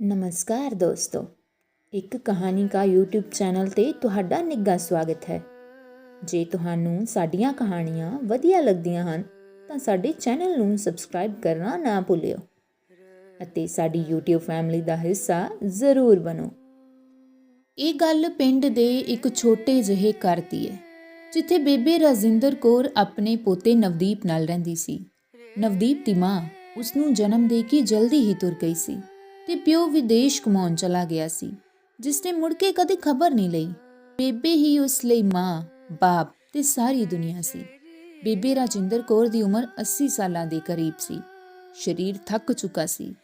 ਨਮਸਕਾਰ ਦੋਸਤੋ। ਇੱਕ ਕਹਾਣੀ ਕਾ YouTube ਚੈਨਲ ਤੇ ਤੁਹਾਡਾ ਨਿੱਘਾ ਸਵਾਗਤ ਹੈ। ਜੇ ਤੁਹਾਨੂੰ ਸਾਡੀਆਂ ਕਹਾਣੀਆਂ ਵਧੀਆ ਲੱਗਦੀਆਂ ਹਨ, ਤਾਂ ਸਾਡੇ ਚੈਨਲ ਨੂੰ ਸਬਸਕ੍ਰਾਈਬ ਕਰਨਾ ਨਾ ਭੁੱਲਿਓ ਅਤੇ ਸਾਡੀ YouTube ਫੈਮਿਲੀ ਦਾ ਹਿੱਸਾ ਜ਼ਰੂਰ ਬਣੋ। ਇਹ ਗੱਲ ਪਿੰਡ ਦੇ ਇੱਕ ਛੋਟੇ ਜਿਹੇ ਘਰ ਦੀ ਹੈ, ਜਿੱਥੇ ਬੇਬੇ ਰਾਜਿੰਦਰ ਕੌਰ ਆਪਣੇ ਪੋਤੇ ਨਵਦੀਪ ਨਾਲ ਰਹਿੰਦੀ ਸੀ। ਨਵਦੀਪ ਦੀ ਮਾਂ ਉਸ ਨੂੰ ਜਨਮ ਦੇ ਕੇ ਜਲਦੀ ਹੀ ਤੁਰ ਗਈ ਸੀ। ਤੇ ਪਿਓ ਵਿਦੇਸ਼ ਕਮਾਉਣ ਚਲਾ ਗਿਆ ਸੀ, ਜਿਸ ਨੇ ਮੁੜ ਕੇ ਕਦੇ ਖਬਰ ਨਹੀਂ ਲਈ। ਬੇਬੇ ਹੀ ਉਸ ਲਈ ਮਾਂ, ਬਾਪ ਤੇ ਸਾਰੀ ਦੁਨੀਆ ਸੀ। ਬੇਬੇ ਰਾਜਿੰਦਰ ਕੌਰ ਦੀ ਉਮਰ 80 ਸਾਲਾਂ ਦੇ ਕਰੀਬ ਸੀ। ਸਰੀਰ ਥੱਕ ਚੁੱਕਾ ਸੀ,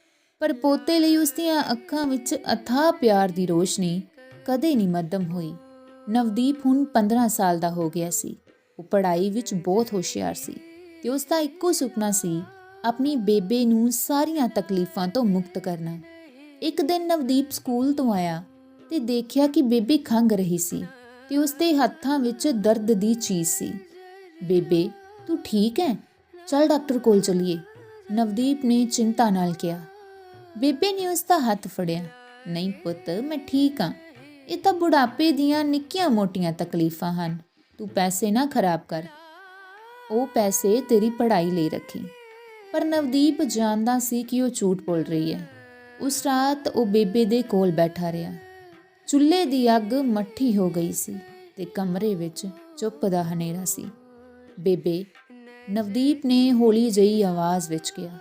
ਪਰ ਪੋਤੇ ਲਈ ਉਸ ਦੀਆਂ ਅੱਖਾਂ ਵਿੱਚ ਅਥਾਹ ਪਿਆਰ ਦੀ ਰੋਸ਼ਨੀ ਕਦੇ ਨਹੀਂ ਮੱਧਮ ਹੋਈ। ਨਵਦੀਪ ਹੁਣ 15 ਸਾਲ ਦਾ ਹੋ ਗਿਆ ਸੀ। ਉਹ ਪੜ੍ਹਾਈ ਵਿੱਚ ਬਹੁਤ ਹੁਸ਼ਿਆਰ ਸੀ ਤੇ ਉਸ ਦਾ ਇੱਕੋ ਸੁਪਨਾ ਸੀ ਆਪਣੀ ਬੇਬੇ ਨੂੰ ਸਾਰੀਆਂ ਤਕਲੀਫਾਂ ਤੋਂ ਮੁਕਤ ਕਰਨਾ। ਇੱਕ ਦਿਨ ਨਵਦੀਪ ਸਕੂਲ ਤੋਂ ਆਇਆ ਤੇ ਦੇਖਿਆ ਕਿ ਬੇਬੇ ਖੰਗ ਰਹੀ ਸੀ ਤੇ ਉਸਦੇ ਹੱਥਾਂ ਵਿੱਚ ਦਰਦ ਦੀ ਚੀਜ਼ ਸੀ। ਬੇਬੇ, ਤੂੰ ਠੀਕ ਹੈ? ਚੱਲ ਡਾਕਟਰ ਕੋਲ ਚਲੀਏ। ਨਵਦੀਪ ਨੇ ਚਿੰਤਾ ਨਾਲ ਕਿਹਾ। ਬੇਬੇ ਨੇ ਉਸ ਦਾ ਹੱਥ ਫੜਿਆ। ਨਹੀਂ ਪੁੱਤ, ਮੈਂ ਠੀਕ ਹਾਂ ਇਹ ਤਾਂ ਬੁਢਾਪੇ ਦੀਆਂ ਨਿੱਕੀਆਂ-ਮੋਟੀਆਂ ਤਕਲੀਫਾਂ ਹਨ। ਤੂੰ ਪੈਸੇ ਨਾ ਖਰਾਬ ਕਰ। ਉਹ ਪੈਸੇ ਤੇਰੀ ਪੜ੍ਹਾਈ ਲਈ ਰੱਖੀ। ਪਰ ਨਵਦੀਪ ਜਾਣਦਾ ਸੀ ਕਿ ਉਹ ਝੂਠ ਬੋਲ ਰਹੀ ਹੈ। ਉਸ ਰਾਤ ਉਹ ਬੇਬੇ ਦੇ ਕੋਲ ਬੈਠਾ ਰਿਹਾ। ਚੁੱਲ੍ਹੇ ਦੀ ਅੱਗ ਮੱਠੀ ਹੋ ਗਈ ਸੀ ਤੇ ਕਮਰੇ ਵਿੱਚ ਚੁੱਪ ਦਾ ਹਨੇਰਾ ਸੀ। ਬੇਬੇ, ਨਵਦੀਪ ਨੇ ਹੌਲੀ ਜਿਹੀ ਆਵਾਜ਼ ਵਿੱਚ ਕਿਹਾ,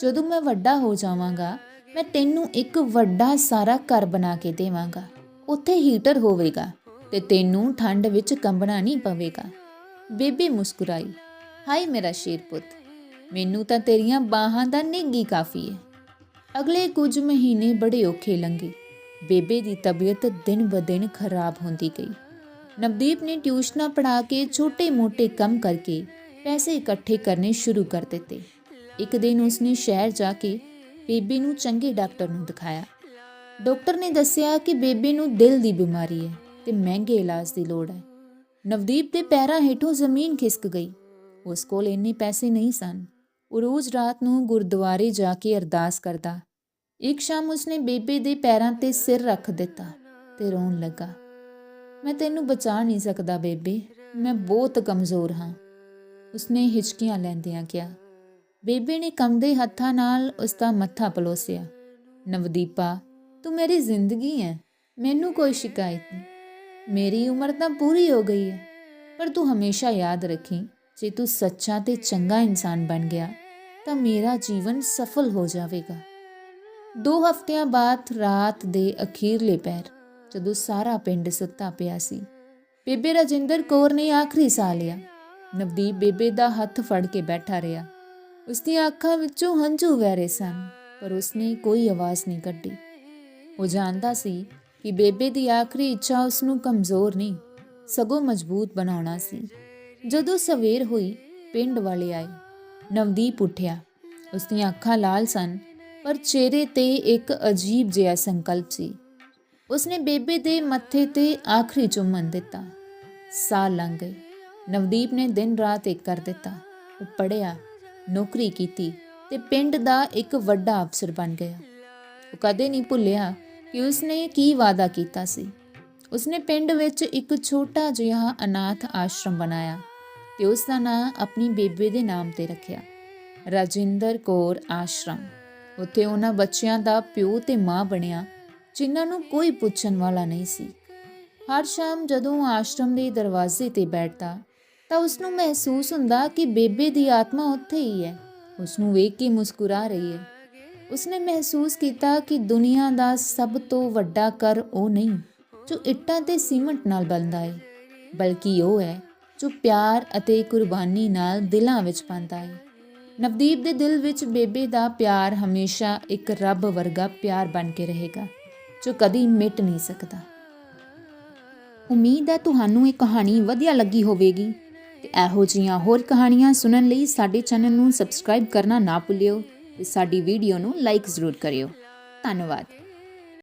ਜਦੋਂ ਮੈਂ ਵੱਡਾ ਹੋ ਜਾਵਾਂਗਾ, ਮੈਂ ਤੈਨੂੰ ਇੱਕ ਵੱਡਾ ਸਾਰਾ ਘਰ ਬਣਾ ਕੇ ਦੇਵਾਂਗਾ। ਉੱਥੇ ਹੀਟਰ ਹੋਵੇਗਾ ਤੇ ਤੈਨੂੰ ਠੰਡ ਵਿੱਚ ਕੰਬਣਾ ਨਹੀਂ ਪਵੇਗਾ। ਬੇਬੇ ਮੁਸਕਰਾਈ, ਹਾਏ ਮੇਰਾ ਸ਼ੇਰ ਪੁੱਤ ਮੈਨੂੰ ਤਾਂ ਤੇਰੀਆਂ ਬਾਹਾਂ ਦਾ ਨਿੱਗੀ ਕਾਫੀ ਹੈ। ਅਗਲੇ ਕੁਝ ਮਹੀਨੇ ਬੜੇ ਔਖੇ ਲੰਘੇ। ਬੇਬੇ ਦੀ ਤਬੀਅਤ ਦਿਨ ਬ ਦਿਨ ਖਰਾਬ ਹੁੰਦੀ ਗਈ। ਨਵਦੀਪ ਨੇ ਟਿਊਸ਼ਨਾਂ ਪੜ੍ਹਾ ਕੇ ਛੋਟੇ-ਮੋਟੇ ਕੰਮ ਕਰਕੇ ਪੈਸੇ ਇਕੱਠੇ ਕਰਨੇ ਸ਼ੁਰੂ ਕਰ ਦਿੱਤੇ। ਇੱਕ ਦਿਨ ਉਸਨੇ ਸ਼ਹਿਰ ਜਾ ਕੇ ਬੇਬੇ ਨੂੰ ਚੰਗੇ ਡਾਕਟਰ ਨੂੰ ਦਿਖਾਇਆ। ਡਾਕਟਰ ਨੇ ਦੱਸਿਆ ਕਿ ਬੇਬੇ ਨੂੰ ਦਿਲ ਦੀ ਬਿਮਾਰੀ ਹੈ ਤੇ ਮਹਿੰਗੇ ਇਲਾਜ ਦੀ ਲੋੜ ਹੈ। ਨਵਦੀਪ ਦੇ ਪੈਰਾਂ ਹੇਠੋਂ ਜ਼ਮੀਨ ਖਿਸਕ ਗਈ। ਉਸ ਕੋਲ ਇੰਨੇ ਪੈਸੇ ਨਹੀਂ ਸਨ। ਉਹ ਰੋਜ਼ ਰਾਤ ਨੂੰ ਗੁਰਦੁਆਰੇ ਜਾ ਕੇ ਅਰਦਾਸ ਕਰਦਾ। ਇੱਕ ਸ਼ਾਮ ਉਸਨੇ ਬੇਬੇ ਦੇ ਪੈਰਾਂ ਤੇ ਸਿਰ ਰੱਖ ਦਿੱਤਾ ਤੇ ਰੋਣ ਲੱਗਾ। ਮੈਂ ਤੈਨੂੰ ਬਚਾ ਨਹੀਂ ਸਕਦਾ ਬੇਬੇ, ਮੈਂ ਬਹੁਤ ਕਮਜ਼ੋਰ ਹਾਂ, ਉਸਨੇ ਹਿਚਕੀਆਂ ਲੈਂਦਿਆਂ ਕਿਹਾ। ਬੇਬੇ ਨੇ ਕੰਮਦੇ ਹੱਥਾਂ ਨਾਲ ਉਸ ਦਾ ਮੱਥਾ ਪਲੋਸਿਆ। ਨਵਦੀਪਾ, ਤੂੰ ਮੇਰੀ ਜ਼ਿੰਦਗੀ ਹੈ ਮੈਨੂੰ ਕੋਈ ਸ਼ਿਕਾਇਤ ਨਹੀਂ। ਮੇਰੀ ਉਮਰ ਤਾਂ ਪੂਰੀ ਹੋ ਗਈ ਹੈ ਪਰ ਤੂੰ ਹਮੇਸ਼ਾ ਯਾਦ ਰੱਖੀ। ਜੇ ਤੂੰ ਸੱਚਾ ਤੇ ਚੰਗਾ ਇਨਸਾਨ ਬਣ ਗਿਆ, ਤਾਂ ਮੇਰਾ ਜੀਵਨ ਸਫਲ ਹੋ ਜਾਵੇਗਾ। ਦੋ ਹਫ਼ਤਿਆਂ ਬਾਅਦ ਰਾਤ ਦੇ ਅਖੀਰਲੇ ਪੈਰ, ਜਦੋਂ ਸਾਰਾ ਪਿੰਡ ਸੁੱਤਾ ਪਿਆ ਸੀ, ਬੇਬੇ ਰਾਜਿੰਦਰ ਕੌਰ ਨੇ ਆਖਰੀ ਸਾਹ ਲਿਆ। ਨਵਦੀਪ ਬੇਬੇ ਦਾ ਹੱਥ ਫੜ ਕੇ ਬੈਠਾ ਰਿਹਾ। ਉਸ ਦੀਆਂ ਅੱਖਾਂ ਵਿੱਚੋਂ ਹੰਝੂ ਵਹਿ ਰਹੇ ਸਨ, ਪਰ ਉਸਨੇ ਕੋਈ ਆਵਾਜ਼ ਨਹੀਂ ਕੱਢੀ। ਉਹ ਜਾਣਦਾ ਸੀ ਕਿ ਬੇਬੇ ਦੀ ਆਖਰੀ ਇੱਛਾ ਉਸ ਨੂੰ ਕਮਜ਼ੋਰ ਨਹੀਂ, ਸਗੋਂ ਮਜ਼ਬੂਤ ਬਣਾਉਣਾ ਸੀ। ਜਦੋਂ ਸਵੇਰ ਹੋਈ, ਪਿੰਡ ਵਾਲੇ ਆਏ। ਨਵਦੀਪ ਉੱਠਿਆ। ਉਸ ਦੀਆਂ ਅੱਖਾਂ ਲਾਲ ਸਨ, ਪਰ ਚਿਹਰੇ ਤੇ ਇੱਕ ਅਜੀਬ ਜਿਹਾ ਸੰਕਲਪ ਸੀ। ਉਸਨੇ ਬੇਬੇ ਦੇ ਮੱਥੇ ਤੇ ਆਖਰੀ ਚੁੰਮਨ ਦਿੱਤਾ। ਸਾਹ ਲੰਘ ਗਏ ਨਵਦੀਪ ਨੇ ਦਿਨ ਰਾਤ ਇੱਕ ਕਰ ਦਿੱਤਾ। ਉਹ ਪੜਿਆ ਨੌਕਰੀ ਕੀਤੀ ਤੇ ਪਿੰਡ ਦਾ ਇੱਕ ਵੱਡਾ ਅਫਸਰ ਬਣ ਗਿਆ। ਉਹ ਕਦੇ ਨਹੀਂ ਭੁੱਲਿਆ ਕਿ ਉਸਨੇ ਕੀ ਵਾਅਦਾ ਕੀਤਾ ਸੀ। ਉਸਨੇ ਪਿੰਡ ਵਿੱਚ ਇੱਕ ਛੋਟਾ ਜਿਹਾ ਅਨਾਥ ਆਸ਼ਰਮ ਬਣਾਇਆ ਤੇ ਉਸ ਦਾ ਨਾਂ ਆਪਣੀ ਬੇਬੇ ਦੇ ਨਾਮ ਤੇ ਰੱਖਿਆ, ਰਾਜਿੰਦਰ ਕੌਰ ਆਸ਼ਰਮ। ਉੱਥੇ ਉਹਨਾਂ ਬੱਚਿਆਂ ਦਾ ਪਿਓ ਤੇ ਮਾਂ ਬਣਿਆ, ਜਿਨ੍ਹਾਂ ਨੂੰ ਕੋਈ ਪੁੱਛਣ ਵਾਲਾ ਨਹੀਂ ਸੀ। ਹਰ ਸ਼ਾਮ ਜਦੋਂ ਆਸ਼ਰਮ ਦੇ ਦਰਵਾਜ਼ੇ ਤੇ ਬੈਠਦਾ, ਤਾਂ ਉਸ ਨੂੰ ਮਹਿਸੂਸ ਹੁੰਦਾ ਕਿ ਬੇਬੇ ਦੀ ਆਤਮਾ ਉੱਥੇ ਹੀ ਹੈ। ਉਸ ਨੂੰ ਵੇਖ ਕੇ ਮੁਸਕਰਾ ਰਹੀ ਹੈ। ਉਸਨੇ ਮਹਿਸੂਸ ਕੀਤਾ ਕਿ ਦੁਨੀਆ ਦਾ ਸਭ ਤੋਂ ਵੱਡਾ ਕਰ ਉਹ ਨਹੀਂ ਜੋ ਇੱਟਾਂ ਤੇ ਸੀਮੈਂਟ ਨਾਲ ਬਣਦਾ ਹੈ ਬਲਕਿ ਉਹ ਹੈ ਜੋ ਪਿਆਰ ਅਤੇ ਕੁਰਬਾਨੀ ਨਾਲ ਦਿਲਾਂ ਵਿੱਚ ਪਾਉਂਦਾ ਹੈ ਨਵਦੀਪ ਦੇ ਦਿਲ ਵਿੱਚ ਬੇਬੇ ਦਾ ਪਿਆਰ ਹਮੇਸ਼ਾ ਇੱਕ ਰੱਬ ਵਰਗਾ ਪਿਆਰ ਬਣ ਕੇ ਰਹੇਗਾ, ਜੋ ਕਦੀ ਮਿਟ ਨਹੀਂ ਸਕਦਾ। ਉਮੀਦ ਹੈ ਤੁਹਾਨੂੰ ਇਹ ਕਹਾਣੀ ਵਧੀਆ ਲੱਗੀ ਹੋਵੇਗੀ, ਤੇ ਇਹੋ ਜਿਹੀਆਂ ਹੋਰ ਕਹਾਣੀਆਂ ਸੁਣਨ ਲਈ ਸਾਡੇ ਚੈਨਲ ਨੂੰ ਸਬਸਕ੍ਰਾਈਬ ਕਰਨਾ ਨਾ ਭੁੱਲਿਓ, ਤੇ ਸਾਡੀ ਵੀਡੀਓ ਨੂੰ ਲਾਈਕ ਜ਼ਰੂਰ ਕਰਿਓ। ਧੰਨਵਾਦ।